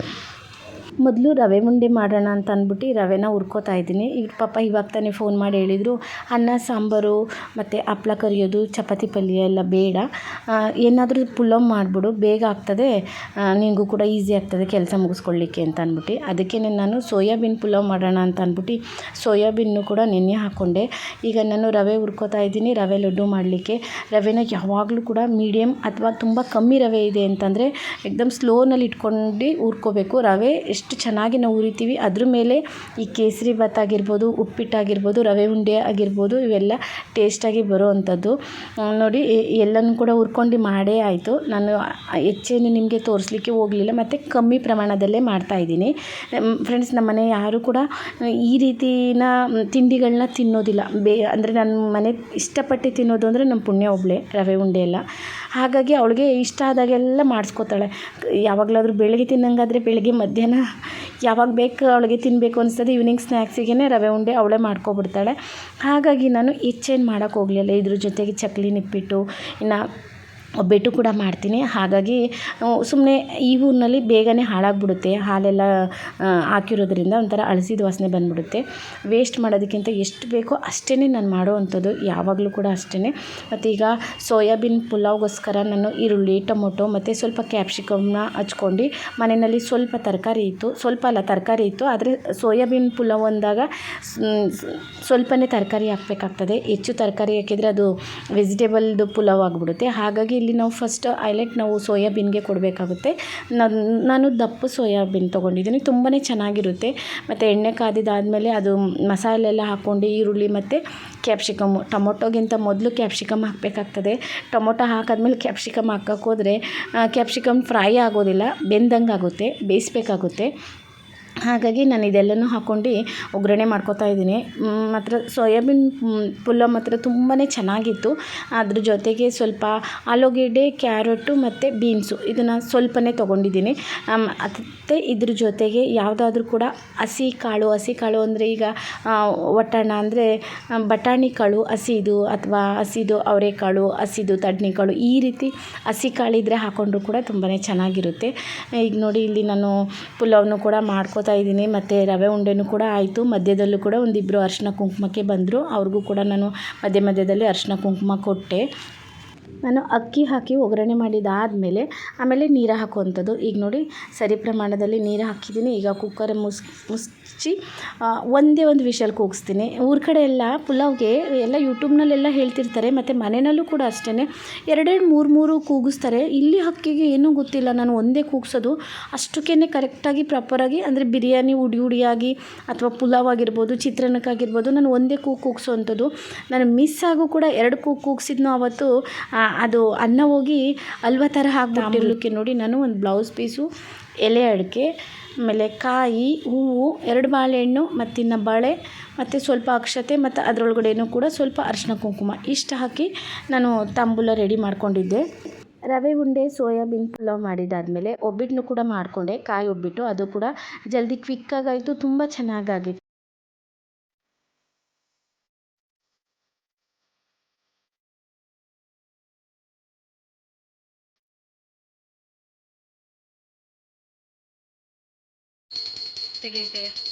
ಮೊದಲು ರವೆ ಉಂಡೆ ಮಾಡೋಣ ಅಂತ ಅಂದ್ಬಿಟ್ಟು ರವೆನ ಹುರ್ಕೋತಾ ಇದ್ದೀನಿ. ಈಗ ಪಾಪ ಇವಾಗ ತಾನೇ ಫೋನ್ ಮಾಡಿ ಹೇಳಿದರು, ಅನ್ನ, ಸಾಂಬಾರು ಮತ್ತು ಹಪ್ಳ ಕರಿಯೋದು, ಚಪಾತಿ ಪಲ್ಯ ಎಲ್ಲ ಬೇಡ. ಏನಾದರೂ ಪುಲಾವ್ ಮಾಡಿಬಿಡು, ಬೇಗ ಆಗ್ತದೆ. ನಿನಗೂ ಕೂಡ ಈಸಿ ಆಗ್ತದೆ ಕೆಲಸ ಮುಗಿಸ್ಕೊಳ್ಳಿಕ್ಕೆ ಅಂತ ಅಂದ್ಬಿಟ್ಟು. ಅದಕ್ಕೆ ನಾನು ಸೋಯಾಬೀನ್ ಪುಲಾವ್ ಮಾಡೋಣ ಅಂತ ಅಂದ್ಬಿಟ್ಟು ಸೋಯಾಬೀನ್ನು ಕೂಡ ನೆನೆ ಹಾಕ್ಕೊಂಡೆ ಈಗ ನಾನು ರವೆ ಹುರ್ಕೋತಾ ಇದ್ದೀನಿ, ರವೆ ಲಡ್ಡು ಮಾಡಲಿಕ್ಕೆ. ರವೆನ ಯಾವಾಗಲೂ ಕೂಡ ಮೀಡಿಯಮ್ ಅಥವಾ ತುಂಬ ಕಮ್ಮಿ ರವೆ ಇದೆ ಅಂತಂದರೆ, ಎಕ್ದಮ್ ಸ್ಲೋನಲ್ಲಿ ಇಟ್ಕೊಂಡು ಹುರ್ಕೋಬೇಕು. ರವೆ ಎಷ್ಟು ಚೆನ್ನಾಗಿ ನಾವು ಹುರಿತೀವಿ ಅದ್ರ ಮೇಲೆ ಈ ಕೇಸರಿ ಭಾತ್ ಆಗಿರ್ಬೋದು ಉಪ್ಪಿಟ್ಟಾಗಿರ್ಬೋದು ರವೆ ಉಂಡೆ ಆಗಿರ್ಬೋದು, ಇವೆಲ್ಲ ಟೇಸ್ಟಾಗಿ ಬರೋ ಅಂಥದ್ದು ನೋಡಿ ಎಲ್ಲನೂ ಕೂಡ ಹುರ್ಕೊಂಡು ಮಾಡೇ ಆಯಿತು. ನಾನು ಹೆಚ್ಚೇನು ನಿಮಗೆ ತೋರಿಸ್ಲಿಕ್ಕೆ ಹೋಗಲಿಲ್ಲ, ಮತ್ತು ಕಮ್ಮಿ ಪ್ರಮಾಣದಲ್ಲೇ ಮಾಡ್ತಾಯಿದ್ದೀನಿ ಫ್ರೆಂಡ್ಸ್ ನಮ್ಮನೆ ಯಾರು ಕೂಡ ಈ ರೀತಿನ ತಿಂಡಿಗಳನ್ನ ತಿನ್ನೋದಿಲ್ಲ. ಬೇ, ಅಂದರೆ ನನ್ನ ಮನೆ ಇಷ್ಟಪಟ್ಟು ತಿನ್ನೋದು ಅಂದರೆ ನಮ್ಮ ಪುಣ್ಯ ಒಬ್ಬಳೆ ರವೆ ಉಂಡೆ ಎಲ್ಲ. ಹಾಗಾಗಿ ಅವಳಿಗೆ ಇಷ್ಟ ಆದಾಗೆಲ್ಲ ಮಾಡಿಸ್ಕೋತಾಳೆ. ಯಾವಾಗಲಾದ್ರೂ ಬೆಳಗ್ಗೆ ತಿನ್ನಂಗಾದರೆ ಬೆಳಗ್ಗೆ ಮಧ್ಯಾಹ್ನ ಯಾವಾಗ ಬೇಕು ಅವಳಿಗೆ ತಿನ್ನಬೇಕು ಅನಿಸ್ತದೆ ಈವ್ನಿಂಗ್ ಸ್ನ್ಯಾಕ್ಸಿಗೇ ರವೆ ಉಂಡೆ ಅವಳೇ ಮಾಡ್ಕೊಬಿಡ್ತಾಳೆ. ಹಾಗಾಗಿ ನಾನು ಹೆಚ್ಚೇನು ಮಾಡೋಕ್ಕೋಗ್ಲಿಲ್ಲ ಇದ್ರ ಜೊತೆಗೆ ಚಕ್ಲಿ ನಿಪ್ಪಿಟ್ಟು, ಇನ್ನು ಒಬ್ಬಟ್ಟು ಕೂಡ ಮಾಡ್ತೀನಿ. ಹಾಗಾಗಿ ಸುಮ್ಮನೆ ಈ ಊರಿನಲ್ಲಿ ಬೇಗನೆ ಹಾಳಾಗ್ಬಿಡುತ್ತೆ. ಹಾಲೆಲ್ಲ ಹಾಕಿರೋದ್ರಿಂದ ಒಂಥರ ಅಳಸಿದ ವಾಸನೆ ಬಂದ್ಬಿಡುತ್ತೆ. ವೇಸ್ಟ್ ಮಾಡೋದಕ್ಕಿಂತ ಎಷ್ಟು ಬೇಕೋ ಅಷ್ಟೇ ನಾನು ಮಾಡೋ ಅಂಥದ್ದು. ಯಾವಾಗಲೂ ಕೂಡ ಅಷ್ಟೇ ಮತ್ತು ಈಗ ಸೋಯಾಬೀನ್ ಪುಲಾವ್ಗೋಸ್ಕರ ನಾನು ಈರುಳ್ಳಿ, ಟೊಮೊಟೊ, ಮತ್ತು ಸ್ವಲ್ಪ ಕ್ಯಾಪ್ಸಿಕಮ್ನ ಹಚ್ಕೊಂಡು ಮನೆಯಲ್ಲಿ ಸ್ವಲ್ಪ ತರಕಾರಿ ಇತ್ತು. ಸ್ವಲ್ಪ ಅಲ್ಲ, ತರಕಾರಿ ಇತ್ತು. ಆದರೆ ಸೋಯಾಬೀನ್ ಪುಲಾವ್ ಅಂದಾಗ ಸ್ವಲ್ಪನೇ ತರಕಾರಿ ಹಾಕಬೇಕಾಗ್ತದೆ. ಹೆಚ್ಚು ತರಕಾರಿ ಹಾಕಿದರೆ ಅದು ವೆಜಿಟೇಬಲ್ದು ಪುಲಾವ್ ಆಗಿಬಿಡುತ್ತೆ. ಹಾಗಾಗಿ ಇಲ್ಲಿ ನಾವು ಫಸ್ಟ್ ಐಲೆಟ್ ನಾವು ಸೋಯಾಬೀನ್ಗೆ ಕೊಡಬೇಕಾಗುತ್ತೆ. ನಾನು ನಾನು ದಪ್ಪ ಸೋಯಾಬೀನ್ ತೊಗೊಂಡಿದ್ದೀನಿ ತುಂಬಾ ಚೆನ್ನಾಗಿರುತ್ತೆ. ಮತ್ತು ಎಣ್ಣೆ ಕಾದಿದ್ದಾದಮೇಲೆ ಅದು ಮಸಾಲೆ ಎಲ್ಲ ಹಾಕ್ಕೊಂಡು ಈರುಳ್ಳಿ ಮತ್ತು ಕ್ಯಾಪ್ಸಿಕಮ್ ಟೊಮೊಟೊಗಿಂತ ಮೊದಲು ಕ್ಯಾಪ್ಸಿಕಮ್ ಹಾಕಬೇಕಾಗ್ತದೆ. ಟೊಮೊಟೊ ಹಾಕಾದ್ಮೇಲೆ ಕ್ಯಾಪ್ಸಿಕಮ್ ಹಾಕೋಕ್ಕೋದ್ರೆ ಕ್ಯಾಪ್ಸಿಕಮ್ ಫ್ರೈ ಆಗೋದಿಲ್ಲ ಬೆಂದಂಗೆ ಆಗುತ್ತೆ ಬೇಯಿಸ್ಬೇಕಾಗುತ್ತೆ. ಹಾಗಾಗಿ ನಾನು ಇದೆಲ್ಲನೂ ಹಾಕ್ಕೊಂಡು ಒಗ್ಗರಣೆ ಮಾಡ್ಕೊತಾ ಇದ್ದೀನಿ. ಮಾತ್ರ ಸೋಯಾಬೀನ್ ಪುಲಾವ್ ಮಾತ್ರ ತುಂಬಾ ಚೆನ್ನಾಗಿತ್ತು. ಅದ್ರ ಜೊತೆಗೆ ಸ್ವಲ್ಪ ಆಲೂಗೆಡ್ಡೆ, ಕ್ಯಾರೆಟು ಮತ್ತು ಬೀನ್ಸು ಇದನ್ನು ಸ್ವಲ್ಪನೇ ತೊಗೊಂಡಿದ್ದೀನಿ. ಮತ್ತು ಇದ್ರ ಜೊತೆಗೆ ಯಾವುದಾದ್ರೂ ಕೂಡ ಹಸಿ ಕಾಳು ಹಸಿ ಕಾಳು ಅಂದರೆ ಈಗ ಒಟ್ಟಣ ಅಂದರೆ ಬಟಾಣಿ ಕಾಳು, ಹಸಿದು ಅಥವಾ ಹಸಿದು ಅವರೆಕಾಳು, ಹಸಿದು ಕಾಳು ಈ ರೀತಿ ಹಸಿ ಕಾಳಿದ್ರೆ ಹಾಕ್ಕೊಂಡ್ರು ಕೂಡ ತುಂಬಾ ಚೆನ್ನಾಗಿರುತ್ತೆ. ಈಗ ನೋಡಿ ಇಲ್ಲಿ ನಾನು ಪುಲಾವ್ನು ಕೂಡ ಮಾಡ್ಕೊ ಇದ್ದೀನಿ. ಮತ್ತು ರವೆ ಉಂಡೆನೂ ಕೂಡ ಆಯಿತು. ಮಧ್ಯದಲ್ಲೂ ಕೂಡ ಒಂದಿಬ್ಬರು ಅರಿಶಿನ ಕುಂಕುಮಕ್ಕೆ ಬಂದರು. ಅವ್ರಿಗೂ ಕೂಡ ನಾನು ಮಧ್ಯ ಮಧ್ಯದಲ್ಲಿ ಅರಿಶಿನ ಕುಂಕುಮ ಕೊಟ್ಟೆ. ನಾನು ಅಕ್ಕಿ ಹಾಕಿ ಒಗ್ಗರಣೆ ಮಾಡಿದಾದಮೇಲೆ ಆಮೇಲೆ ನೀರು ಹಾಕುವಂಥದ್ದು. ಈಗ ನೋಡಿ, ಸರಿ ಪ್ರಮಾಣದಲ್ಲಿ ನೀರು ಹಾಕಿದ್ದೀನಿ. ಈಗ ಕುಕ್ಕರ್ ಮುಸ್ ಮುಸ್ ಮುಚ್ಚಿ ಒಂದೇ ಒಂದು ವಿಷಲ್ ಕೂಗಿಸ್ತೀನಿ ಊರ ಕಡೆ ಎಲ್ಲ ಪುಲಾವ್ಗೆ ಎಲ್ಲ ಯೂಟ್ಯೂಬ್ನಲ್ಲೆಲ್ಲ ಹೇಳ್ತಿರ್ತಾರೆ, ಮತ್ತು ಮನೆಯಲ್ಲೂ ಕೂಡ ಅಷ್ಟೇ ಎರಡೆರಡು ಮೂರು ಮೂರು ಕೂಗಿಸ್ತಾರೆ. ಇಲ್ಲಿ ಹಕ್ಕಿಗೆ ಏನೂ ಗೊತ್ತಿಲ್ಲ, ನಾನು ಒಂದೇ ಕೂಗಿಸೋದು. ಅಷ್ಟಕ್ಕೇ ಕರೆಕ್ಟಾಗಿ ಪ್ರಾಪರಾಗಿ ಅಂದರೆ ಬಿರಿಯಾನಿ ಉಡಿ ಉಡಿಯಾಗಿ ಅಥವಾ ಪುಲಾವ್ ಆಗಿರ್ಬೋದು ಚಿತ್ರಾನ್ನಕ್ಕಾಗಿರ್ಬೋದು ನಾನು ಒಂದೇ ಕೂಗು ಕೂಗಿಸೋವಂಥದ್ದು ನಾನು ಮಿಸ್ ಆಗೂ ಕೂಡ ಎರಡು ಕೂಗು ಕೂಗ್ಸಿದ್ನೋ ಆವತ್ತು ಅದು ಅನ್ನ ಹೋಗಿ ಅಲ್ವ ಥರ ಆಗ್ಬಿಟ್ಟಿರ್ಲಿಕ್ಕೆ ನೋಡಿ, ನಾನು ಒಂದು ಬ್ಲೌಸ್ ಪೀಸು ಎಲೆ ಅಡಿಕೆ ಆಮೇಲೆ ಕಾಯಿ ಹೂವು, ಎರಡು ಬಾಳೆಹಣ್ಣು ಮತ್ತಿನ್ನು ಬಳೆ ಮತ್ತು ಸ್ವಲ್ಪ ಅಕ್ಷತೆ ಮತ್ತು ಅದರೊಳಗಡೆನೂ ಕೂಡ ಸ್ವಲ್ಪ ಅರಿಶಿನ ಕುಂಕುಮ ಇಷ್ಟು ಹಾಕಿ ನಾನು ತಾಂಬೂಲ ರೆಡಿ ಮಾಡ್ಕೊಂಡಿದ್ದೆ. ರವೆ ಉಂಡೆ, ಸೋಯಾಬೀನ್ ಪುಲಾವ್ ಮಾಡಿದ್ದಾದಮೇಲೆ ಒಬ್ಬಟ್ಟನ್ನು ಕೂಡ ಮಾಡಿಕೊಂಡೆ, ಕಾಯಿ ಒಬ್ಬಿಟ್ಟು ಅದು ಕೂಡ ಜಲ್ದಿ ಕ್ವಿಕ್ಕಾಗಾಯಿತು ತುಂಬ ಚೆನ್ನಾಗಾಗಿತ್ತು ತೆಗೆಯುತ್ತೆ ಅದನ್ನ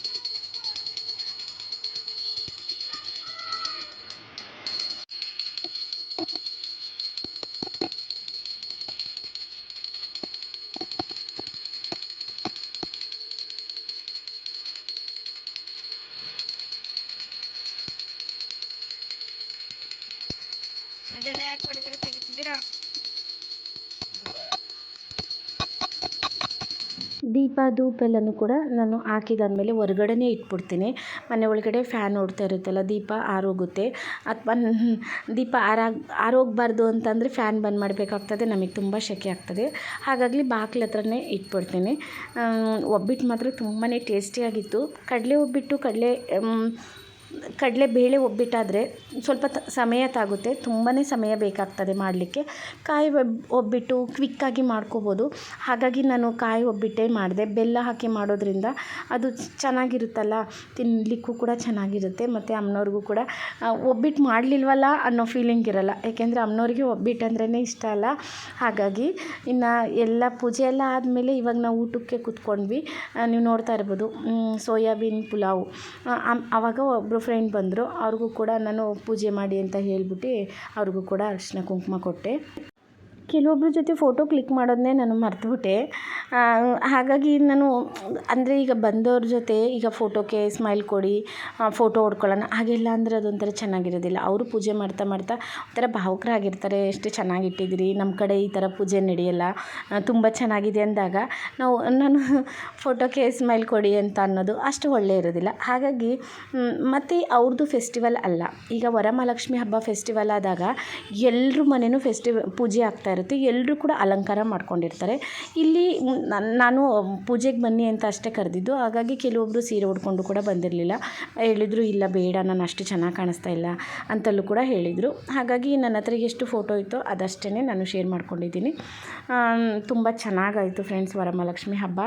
ದೀಪ ಧೂಪ ಎಲ್ಲನೂ ಕೂಡ ನಾನು ಹಾಕಿದಾದ್ಮೇಲೆ ಹೊರ್ಗಡೆನೇ ಇಟ್ಬಿಡ್ತೀನಿ. ಮನೆ ಒಳಗಡೆ ಫ್ಯಾನ್ ಓಡ್ತಾ ಇರುತ್ತಲ್ಲ, ದೀಪ ಆರೋಗುತ್ತೆ ಅಥವಾ ದೀಪ ಆರಾಗ ಆರೋಗಬಾರ್ದು ಅಂತಂದರೆ ಫ್ಯಾನ್ ಬಂದ್ ಮಾಡಬೇಕಾಗ್ತದೆ, ನಮಗೆ ತುಂಬ ಸೆಕೆ ಆಗ್ತದೆ. ಹಾಗಾಗಿ ಬಾಕ್ಲ ಹತ್ರನೇ ಇಟ್ಬಿಡ್ತೀನಿ. ಒಬ್ಬಿಟ್ಟು ಮಾತ್ರ ತುಂಬಾ ಟೇಸ್ಟಿಯಾಗಿತ್ತು ಕಡಲೆ ಒಬ್ಬಿಟ್ಟು ಕಡಲೆ ಕಡಲೆಬೇಳೆ ಒಬ್ಬಿಟ್ಟಾದರೆ ಸ್ವಲ್ಪ ತ, ಸಮಯ ತಾಗುತ್ತೆ. ತುಂಬಾ ಸಮಯ ಬೇಕಾಗ್ತದೆ ಮಾಡಲಿಕ್ಕೆ. ಕಾಯಿ ಒಬ್, ಒಬ್ಬಿಟ್ಟು ಕ್ವಿಕ್ಕಾಗಿ ಮಾಡ್ಕೋಬೋದು. ಹಾಗಾಗಿ ನಾನು ಕಾಯಿ ಒಬ್ಬಿಟ್ಟೇ ಮಾಡಿದೆ. ಬೆಲ್ಲ ಹಾಕಿ ಮಾಡೋದ್ರಿಂದ ಅದು ಚೆನ್ನಾಗಿರುತ್ತಲ್ಲ ತಿನ್ನಲಿಕ್ಕೂ ಕೂಡ ಚೆನ್ನಾಗಿರುತ್ತೆ, ಮತ್ತು ಅಮ್ಮನವ್ರಿಗೂ ಕೂಡ. ಒಬ್ಬಿಟ್ಟು ಮಾಡಲಿಲ್ವಲ್ಲ ಅನ್ನೋ ಫೀಲಿಂಗ್ ಇರಲ್ಲ. ಏಕೆಂದರೆ ಅಮ್ಮನವ್ರಿಗೆ ಒಬ್ಬಿಟ್ಟು ಅಂದ್ರೇ ಇಷ್ಟ ಅಲ್ಲ. ಹಾಗಾಗಿ ಇನ್ನು ಎಲ್ಲ ಪೂಜೆ ಎಲ್ಲ ಆದಮೇಲೆ ಇವಾಗ ನಾವು ಊಟಕ್ಕೆ ಕೂತ್ಕೊಂಡ್ವಿ. ನೀವು ನೋಡ್ತಾ ಇರ್ಬೋದು. ಸೋಯಾಬೀನ್ ಪುಲಾವ್. ಆವಾಗ ಒಬ್ಬರು ಫ್ರೆಂಡ್ ಬಂದರು ಅವ್ರಿಗೂ ಕೂಡ ನಾನು ಪೂಜೆ ಮಾಡಿ ಅಂತ ಹೇಳ್ಬಿಟ್ಟು ಅವ್ರಿಗೂ ಕೂಡ ಅರಿಶಿನ ಕುಂಕುಮ ಕೊಟ್ಟೆ. ಕೆಲವೊಬ್ಬರ ಜೊತೆ ಫೋಟೋ ಕ್ಲಿಕ್ ಮಾಡೋದನ್ನೇ ನಾನು ಮರ್ತುಬಿಟ್ಟೆ. ಹಾಗಾಗಿ ನಾನು, ಅಂದರೆ ಈಗ ಬಂದವ್ರ ಜೊತೆ ಈಗ ಫೋಟೋಕ್ಕೆ ಸ್ಮೈಲ್ ಕೊಡಿ ಫೋಟೋ ಹೊಡ್ಕೊಳ್ಳೋಣ, ಹಾಗೆಲ್ಲ ಅಂದರೆ ಅದೊಂಥರ ಚೆನ್ನಾಗಿರೋದಿಲ್ಲ. ಅವರು ಪೂಜೆ ಮಾಡ್ತಾ ಮಾಡ್ತಾ ಒಂಥರ ಭಾವುಕರಾಗಿರ್ತಾರೆ, ಎಷ್ಟು ಚೆನ್ನಾಗಿಟ್ಟಿದ್ದೀರಿ ನಮ್ಮ ಕಡೆ ಈ ಥರ ಪೂಜೆ ನಡೆಯಲ್ಲ. ತುಂಬ ಚೆನ್ನಾಗಿದೆ ಅಂದಾಗ ನಾವು, ನಾನು ಫೋಟೋಕ್ಕೆ ಸ್ಮೈಲ್ ಕೊಡಿ ಅಂತ ಅನ್ನೋದು ಅಷ್ಟು ಒಳ್ಳೆ ಇರೋದಿಲ್ಲ. ಹಾಗಾಗಿ ಮತ್ತು ಅವ್ರದ್ದು ಫೆಸ್ಟಿವಲ್ ಅಲ್ಲ. ಈಗ ವರಮಹಾಲಕ್ಷ್ಮಿ ಹಬ್ಬ ಫೆಸ್ಟಿವಲ್ ಆದಾಗ ಎಲ್ಲರೂ ಮನೆಯೂ ಫೆಸ್ಟಿವ್ ಪೂಜೆ ಆಗ್ತಾ ಇರುತ್ತೆ ಎಲ್ಲರೂ ಕೂಡ ಅಲಂಕಾರ ಮಾಡ್ಕೊಂಡಿರ್ತಾರೆ. ಇಲ್ಲಿ ನಾನು ಪೂಜೆಗೆ ಬನ್ನಿ ಅಂತ ಅಷ್ಟೇ ಕರೆದಿದ್ದು. ಹಾಗಾಗಿ ಕೆಲವೊಬ್ಬರು ಸೀರೆ ಉಡ್ಕೊಂಡು ಕೂಡ ಬಂದಿರಲಿಲ್ಲ. ಹೇಳಿದರು, ಇಲ್ಲ, ಬೇಡ, ನಾನು ಅಷ್ಟು ಚೆನ್ನಾಗಿ ಕಾಣಿಸ್ತಾ ಇಲ್ಲ ಅಂತಲೂ ಕೂಡ ಹೇಳಿದರು. ಹಾಗಾಗಿ ನನ್ನ ಹತ್ರ ಎಷ್ಟು ಫೋಟೋ ಇತ್ತೋ ಅದಷ್ಟೇ ನಾನು ಶೇರ್ ಮಾಡ್ಕೊಂಡಿದ್ದೀನಿ. ತುಂಬ ಚೆನ್ನಾಗಾಯಿತು, ಫ್ರೆಂಡ್ಸ್, ವರಮಹಾಲಕ್ಷ್ಮಿ ಹಬ್ಬ.